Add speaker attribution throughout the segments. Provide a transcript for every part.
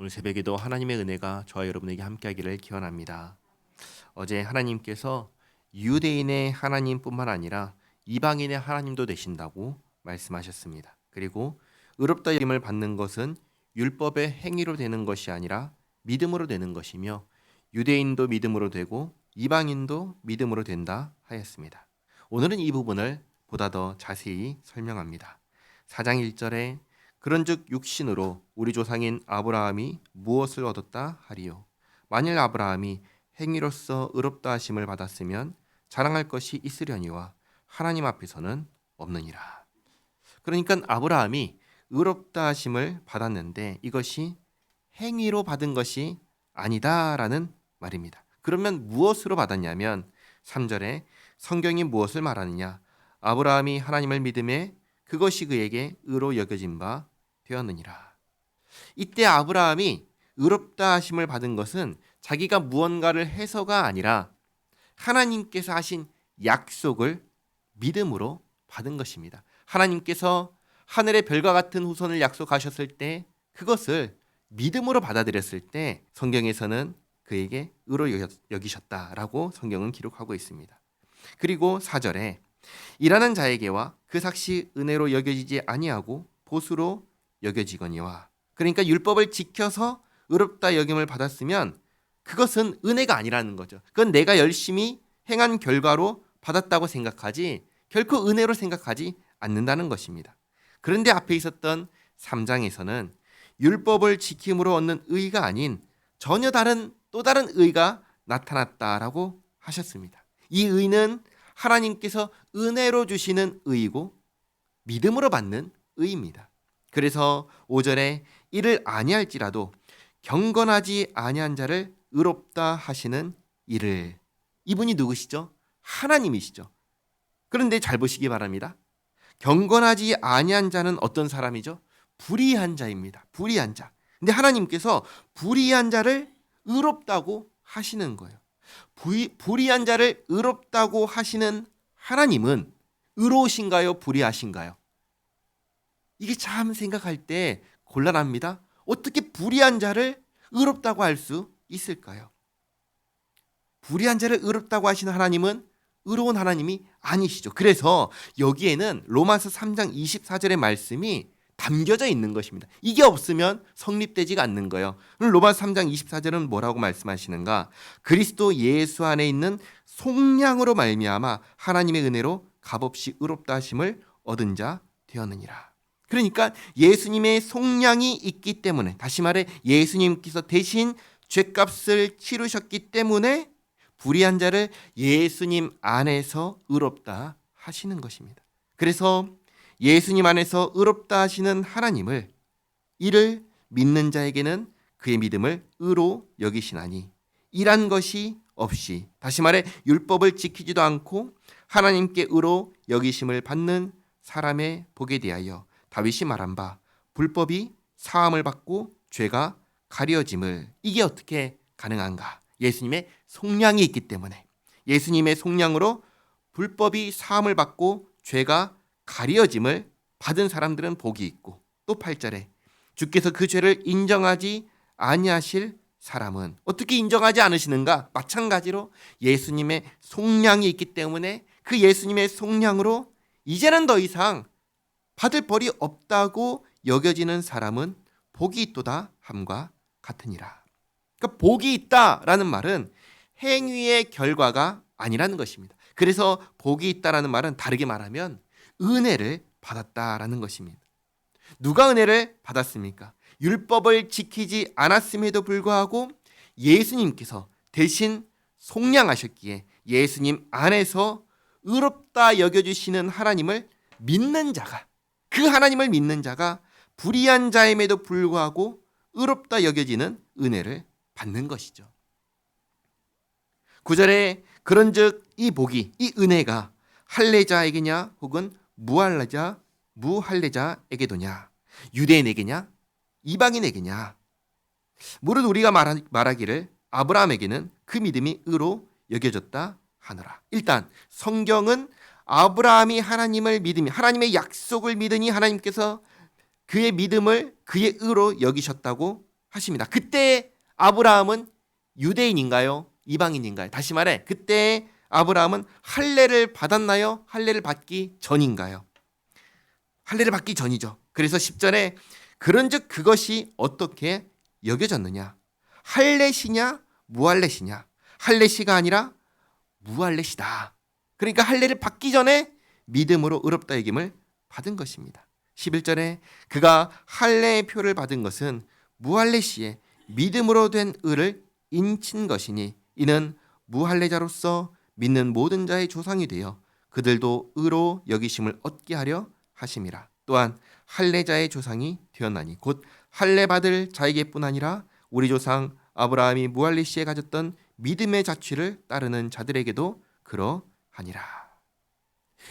Speaker 1: 오늘 새벽에도 하나님의 은혜가 저와 여러분에게 함께하기를 기원합니다. 어제 하나님께서 유대인의 하나님뿐만 아니라 이방인의 하나님도 되신다고 말씀하셨습니다. 그리고 의롭다 여김을 받는 것은 율법의 행위로 되는 것이 아니라 믿음으로 되는 것이며 유대인도 믿음으로 되고 이방인도 믿음으로 된다 하였습니다. 오늘은 이 부분을 보다 더 자세히 설명합니다. 4장 1절에 그런즉 육신으로 우리 조상인 아브라함이 무엇을 얻었다 하리요 만일 아브라함이 행위로서 의롭다 하심을 받았으면 자랑할 것이 있으려니와 하나님 앞에서는 없느니라. 그러니까 아브라함이 의롭다 하심을 받았는데 이것이 행위로 받은 것이 아니다라는 말입니다. 그러면 무엇으로 받았냐면 3절에 성경이 무엇을 말하느냐? 아브라함이 하나님을 믿음에 그것이 그에게 의로 여겨진 바 되었느니라. 이때 아브라함이 의롭다 하심을 받은 것은 자기가 무언가를 해서가 아니라 하나님께서 하신 약속을 믿음으로 받은 것입니다. 하나님께서 하늘의 별과 같은 후손을 약속하셨을 때 그것을 믿음으로 받아들였을 때 성경에서는 그에게 의로 여기셨다라고 성경은 기록하고 있습니다. 그리고 4절에 일하는 자에게와 그 삭시 은혜로 여겨지지 아니하고 보수로 여겨지거니와 그러니까 율법을 지켜서 의롭다 여김을 받았으면 그것은 은혜가 아니라는 거죠. 그건 내가 열심히 행한 결과로 받았다고 생각하지 결코 은혜로 생각하지 않는다는 것입니다. 그런데 앞에 있었던 3장에서는 율법을 지킴으로 얻는 의가 아닌 전혀 다른 또 다른 의가 나타났다라고 하셨습니다. 이 의는 하나님께서 은혜로 주시는 의이고 믿음으로 받는 의입니다. 그래서 5절에 이를 아니할지라도 경건하지 아니한 자를 의롭다 하시는 이를 이분이 누구시죠? 하나님이시죠. 그런데 잘 보시기 바랍니다. 경건하지 아니한 자는 어떤 사람이죠? 불의한 자입니다. 불의한 자. 근데 하나님께서 불의한 자를 의롭다고 하시는 거예요. 불의, 불의한 자를 의롭다고 하시는 하나님은 의로우신가요? 불의하신가요? 이게 참 생각할 때 곤란합니다. 어떻게 불의한 자를 의롭다고 할 수 있을까요? 불의한 자를 의롭다고 하시는 하나님은 의로운 하나님이 아니시죠. 그래서 여기에는 로마서 3장 24절의 말씀이 담겨져 있는 것입니다. 이게 없으면 성립되지가 않는 거예요. 로마서 3장 24절은 뭐라고 말씀하시는가? 그리스도 예수 안에 있는 속량으로 말미암아 하나님의 은혜로 값없이 의롭다 하심을 얻은 자 되었느니라. 그러니까 예수님의 속량이 있기 때문에 다시 말해 예수님께서 대신 죄값을 치르셨기 때문에 불의한 자를 예수님 안에서 의롭다 하시는 것입니다. 그래서 예수님 안에서 의롭다 하시는 하나님을 이를 믿는 자에게는 그의 믿음을 의로 여기시나니 이란 것이 없이 다시 말해 율법을 지키지도 않고 하나님께 의로 여기심을 받는 사람의 복에 대하여 다윗이 말한 바 불법이 사함을 받고 죄가 가려짐을 이게 어떻게 가능한가? 예수님의 속량이 있기 때문에 예수님의 속량으로 불법이 사함을 받고 죄가 가려짐을 받은 사람들은 복이 있고 또 8절에 주께서 그 죄를 인정하지 아니하실 사람은 어떻게 인정하지 않으시는가? 마찬가지로 예수님의 속량이 있기 때문에 그 예수님의 속량으로 이제는 더 이상 받을 벌이 없다고 여겨지는 사람은 복이 있도다 함과 같으니라. 그러니까 복이 있다라는 말은 행위의 결과가 아니라는 것입니다. 그래서 복이 있다라는 말은 다르게 말하면 은혜를 받았다라는 것입니다. 누가 은혜를 받았습니까? 율법을 지키지 않았음에도 불구하고 예수님께서 대신 속량하셨기에 예수님 안에서 의롭다 여겨주시는 하나님을 믿는 자가 그 하나님을 믿는 자가 불의한 자임에도 불구하고 의롭다 여겨지는 은혜를 받는 것이죠. 구절에 그런즉 이 복이 이 은혜가 할례자에게냐 혹은 무할례자 무할례자에게도냐 유대인에게냐 이방인에게냐 무릇 우리가 말하, 말하기를 아브라함에게는 그 믿음이 의로 여겨졌다 하노라. 일단 성경은 아브라함이 하나님을 믿으니 하나님의 약속을 믿으니 하나님께서 그의 믿음을 그의 의로 여기셨다고 하십니다. 그때 아브라함은 유대인인가요? 이방인인가요? 다시 말해 그때 아브라함은 할례를 받았나요? 할례를 받기 전인가요? 할례를 받기 전이죠. 그래서 10절에 그런즉 그것이 어떻게 여겨졌느냐? 할례시냐 무할례시냐? 할례시가 아니라 무할례시다. 그러니까 할례를 받기 전에 믿음으로 의롭다 여김을 받은 것입니다. 11절에 그가 할례의 표를 받은 것은 무할례 시에 믿음으로 된 의를 인친 것이니 이는 무할례자로서 믿는 모든 자의 조상이 되어 그들도 의로 여기심을 얻게 하려 하심이라. 또한 할례자의 조상이 되었나니 곧 할례 받을 자에게뿐 아니라 우리 조상 아브라함이 무할례 시에 가졌던 믿음의 자취를 따르는 자들에게도 그러 하니라.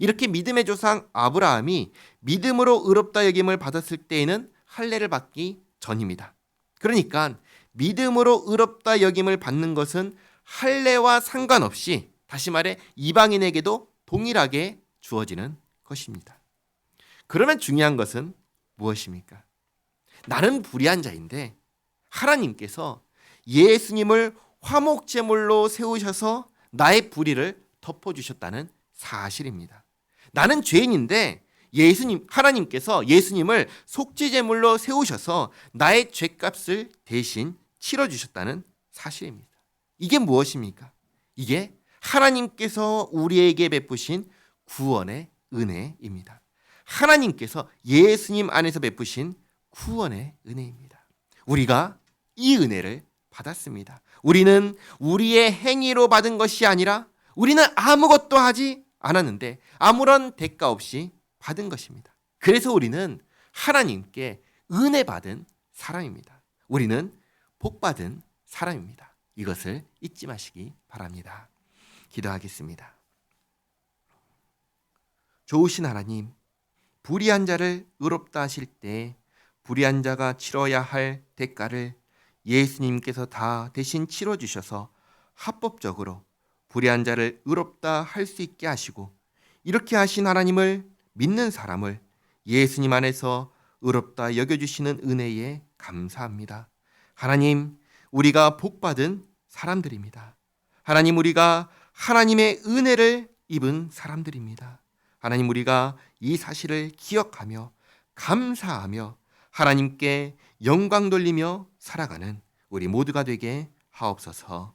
Speaker 1: 이렇게 믿음의 조상 아브라함이 믿음으로 의롭다 여김을 받았을 때에는 할례를 받기 전입니다. 그러니까 믿음으로 의롭다 여김을 받는 것은 할례와 상관없이 다시 말해 이방인에게도 동일하게 주어지는 것입니다. 그러면 중요한 것은 무엇입니까? 나는 불의한 자인데 하나님께서 예수님을 화목 제물로 세우셔서 나의 불의를 덮어 주셨다는 사실입니다. 나는 죄인인데 예수님 하나님께서 예수님을 속죄 제물로 세우셔서 나의 죄값을 대신 치러 주셨다는 사실입니다. 이게 무엇입니까? 이게 하나님께서 우리에게 베푸신 구원의 은혜입니다. 하나님께서 예수님 안에서 베푸신 구원의 은혜입니다. 우리가 이 은혜를 받았습니다. 우리는 우리의 행위로 받은 것이 아니라 우리는 아무것도 하지 않았는데 아무런 대가 없이 받은 것입니다. 그래서 우리는 하나님께 은혜 받은 사람입니다. 우리는 복 받은 사람입니다. 이것을 잊지 마시기 바랍니다. 기도하겠습니다. 좋으신 하나님, 불의한 자를 의롭다 하실 때 불의한 자가 치러야 할 대가를 예수님께서 다 대신 치러 주셔서 합법적으로 불의한 자를 의롭다 할 수 있게 하시고 이렇게 하신 하나님을 믿는 사람을 예수님 안에서 의롭다 여겨 주시는 은혜에 감사합니다. 하나님, 우리가 복 받은 사람들입니다. 하나님 우리가 하나님의 은혜를 입은 사람들입니다. 하나님 우리가 이 사실을 기억하며 감사하며 하나님께 영광 돌리며 살아가는 우리 모두가 되게 하옵소서.